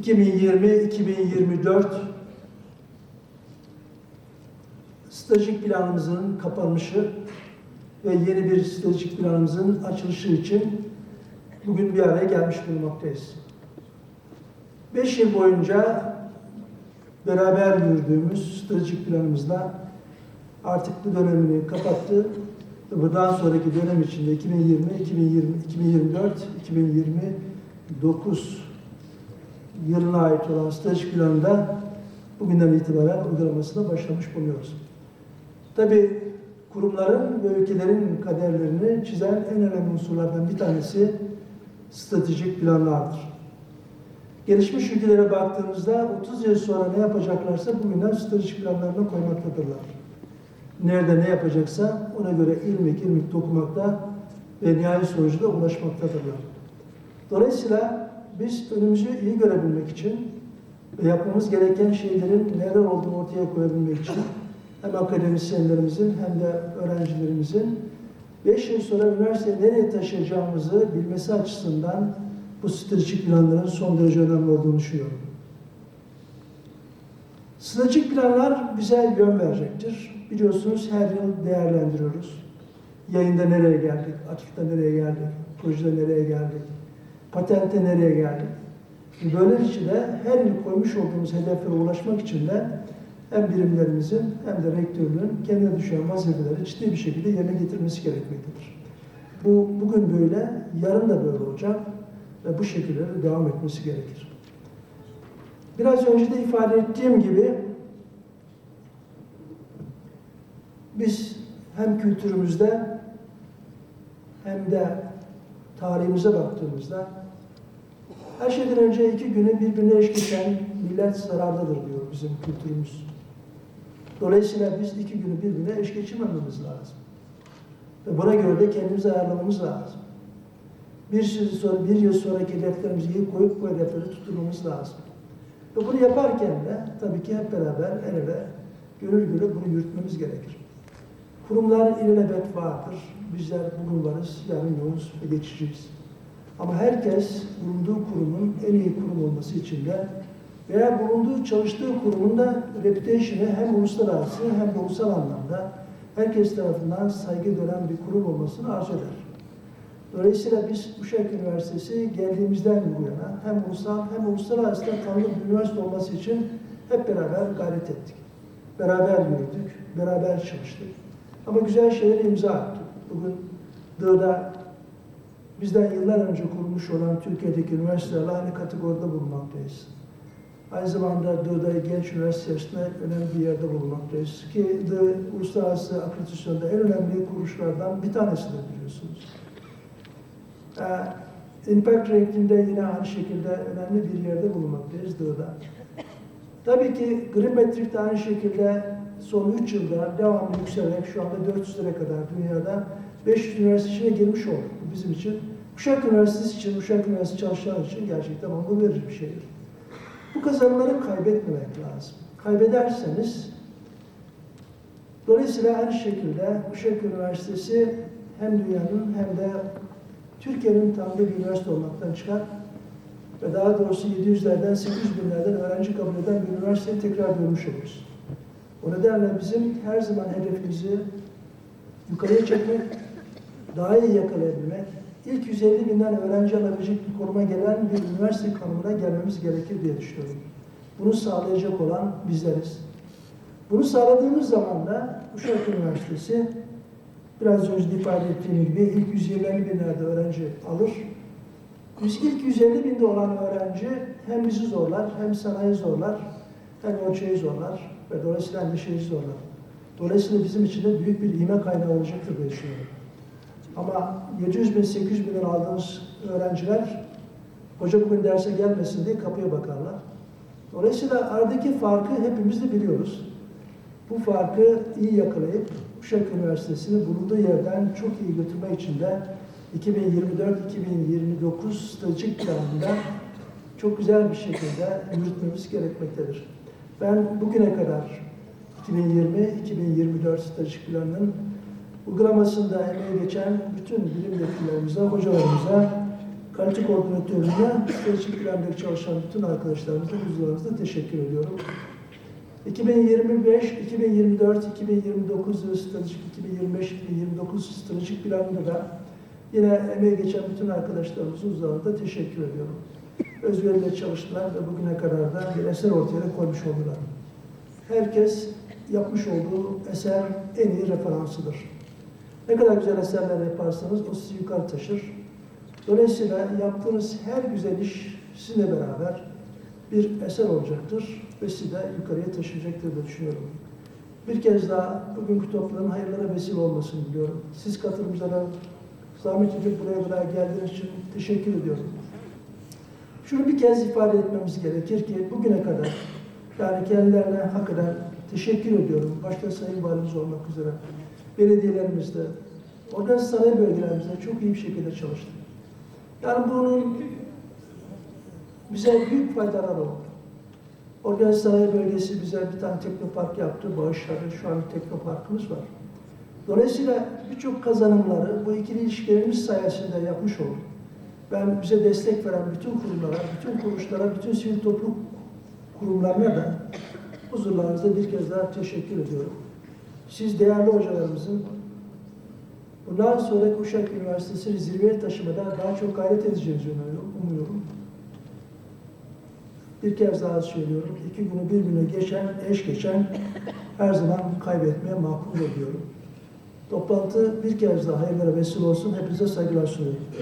2020-2024 stratejik planımızın kapanışı ve yeni bir stratejik planımızın açılışı için bugün bir araya gelmiş bulunmaktayız. Beş yıl boyunca beraber yürüdüğümüz stratejik planımızda artık bu dönemini kapattı ve bundan sonraki dönem içinde 2020, 2020, 2024, 2029 yılına ait olan stratejik planında bugünden itibaren uygulamasına başlamış bulunuyoruz. Tabii kurumların ve ülkelerin kaderlerini çizen en önemli unsurlardan bir tanesi stratejik planlardır. Gelişmiş ülkelere baktığımızda 30 yıl sonra ne yapacaklarsa bugünden stratejik planlarına koymaktadırlar. Nerede ne yapacaksa ona göre ilmik ilmik dokumakta ve nihai sonucu da ulaşmaktadırlar. Dolayısıyla biz önümüzü iyi görebilmek için ve yapmamız gereken şeylerin neler olduğunu ortaya koyabilmek için hem akademisyenlerimizin hem de öğrencilerimizin 5 yıl sonra üniversiteye nereye taşıyacağımızı bilmesi açısından bu stratejik planların son derece önemli olduğunu düşünüyorum. Stratejik planlar bize yön verecektir. Biliyorsunuz her yıl değerlendiriyoruz. Yayında nereye geldik, atıkta nereye geldik, projede nereye geldik, patente nereye geldik. Böylece de her yıl koymuş olduğumuz hedeflere ulaşmak için de hem birimlerimizin hem de rektörlüğün kendine düşen vazifeleri ciddi bir şekilde yerine getirmesi gerekmektedir. Bu bugün böyle, yarın da böyle olacak ve bu şekilde devam etmesi gerekir. Biraz önce de ifade ettiğim gibi biz hem kültürümüzde hem de tarihimize baktığımızda her şeyden önce iki günü birbirine eş geçen millet zarardadır diyor bizim kültürümüz. Dolayısıyla biz iki günü birbirine eş geçirmememiz lazım. Ve buna göre de kendimizi ayarlamamız lazım. Bir yıl sonra, bir yıl sonraki hedeflerimizi iyi koyup bu hedefleri tutturmamız lazım. Ve bunu yaparken de tabii ki hep beraber el ele, gönül gönül bunu yürütmemiz gerekir. Kurumlar ilelebet vardır. Bizler bugün varız, yarın yoğuz ve geçeceğiz. Ama herkes bulunduğu kurumun en iyi kurum olması için de veya bulunduğu çalıştığı kurumun da reputation'ı hem uluslararası hem de ulusal anlamda herkes tarafından saygı gören bir kurum olmasını arzu eder. Dolayısıyla biz Uşak Üniversitesi geldiğimizden bu yana hem ulusal hem uluslararası da tanınır bir üniversite olması için hep beraber gayret ettik. Beraber yürüdük, beraber çalıştık. Ama güzel şeyler imza attık. Bugün Dığ'da bizden yıllar önce kurulmuş olan Türkiye'deki üniversitelerle aynı kategoride bulunmaktayız. Aynı zamanda Dığ'da genç üniversitesinde önemli bir yerde bulunmaktayız. Ki Dı uluslararası akreditasyonda en önemli kuruluşlardan bir tanesidir biliyorsunuz. Ee, Impact Rating'de yine aynı şekilde önemli bir yerde bulunmaktayız Dığ'da. Tabii ki Grimetric de aynı şekilde son 3 yılda devamlı yükselerek şu anda 400'lere kadar dünyada 500 üniversite içine girmiş olduk. Bu bizim için Uşak Üniversitesi için, Uşak Üniversitesi çalışanlar için gerçekten onur verici bir şeydir. Bu kazanımları kaybetmemek lazım. Kaybederseniz dolayısıyla aynı şekilde Uşak Üniversitesi hem dünyanın hem de Türkiye'nin tanıdığı bir üniversite olmaktan çıkar ve daha doğrusu 700'lerden 800 binlerden öğrenci kabul eden bir üniversiteyi tekrar görmüş oluruz. O nedenle bizim her zaman hedefimizi yukarıya çekmek, daha iyi yakalayabilmek, ilk 150 binden öğrenci alabilecek bir konuma gelen bir üniversite konumuna gelmemiz gerekir diye düşünüyorum. Bunu sağlayacak olan bizleriz. Bunu sağladığımız zaman da Uşak Üniversitesi biraz önce de ifade ettiğim gibi ilk 150 binlerde öğrenci alır. Biz ilk 150 binde olan öğrenci hem bizi zorlar, hem sanayi zorlar, hem ölçeği zorlar ve dolayısıyla endişeyi zorlar. Dolayısıyla bizim için de büyük bir ime kaynağı olacaktır diye düşünüyorum. Ama 700 bin, 800 bin aldığımız öğrenciler hoca bugün derse gelmesin diye kapıya bakarlar. Dolayısıyla aradaki farkı hepimiz de biliyoruz. Bu farkı iyi yakalayıp Uşak Üniversitesi'ni bulunduğu yerden çok iyi götürme için de 2024-2029 stratejik planında çok güzel bir şekilde yürütmemiz gerekmektedir. Ben bugüne kadar 2020-2024 stratejik planının uygulamasında emeği geçen bütün bilim yetkililerimize, hocalarımıza kalite koordinatörlüğüne stratejik plandaki çalışan bütün arkadaşlarımıza huzurlarınızda teşekkür ediyorum. 2025, 2024, 2029 ve stratejik 2025, 2029 stratejik planında da yine emeği geçen bütün arkadaşlarımızın huzurlarında teşekkür ediyorum. Özveriyle çalıştılar ve bugüne kadar da bir eser ortaya koymuş oldular. Herkes yapmış olduğu eser en iyi referansıdır. Ne kadar güzel eserler yaparsanız o sizi yukarı taşır. Dolayısıyla yaptığınız her güzel iş sizinle beraber bir eser olacaktır ve sizi de yukarıya taşıyacaktır diye düşünüyorum. Bir kez daha bugünkü topluluğun hayırlara vesile olmasını diliyorum. Siz katılımcılara zahmet edip buraya kadar geldiğiniz için teşekkür ediyorum. Şunu bir kez ifade etmemiz gerekir ki bugüne kadar yani kendilerine hakikaten teşekkür ediyorum. Başta Sayın Valimiz olmak üzere belediyelerimizde, organize sanayi bölgelerimizde çok iyi bir şekilde çalıştı. Yani bunun bize büyük faydalar oldu. Organize sanayi bölgesi bize bir tane teknopark yaptı, bağışladı. Şu an bir teknoparkımız var. Dolayısıyla birçok kazanımları bu ikili ilişkilerimiz sayesinde yapmış olduk. Ben bize destek veren bütün kurumlara, bütün kuruluşlara, bütün sivil toplum kurumlarına da huzurlarınızda bir kez daha teşekkür ediyorum. Siz değerli hocalarımızın bundan sonra Kuşak Üniversitesi'ni zirveye taşımada daha çok gayret edeceğinizi umuyorum. Bir kez daha söylüyorum. İki günü bir güne geçen, eş geçen her zaman kaybetmeye mahkum ediyorum. Toplantı bir kez daha hayırlara vesile olsun. Hepinize saygılar sunuyorum.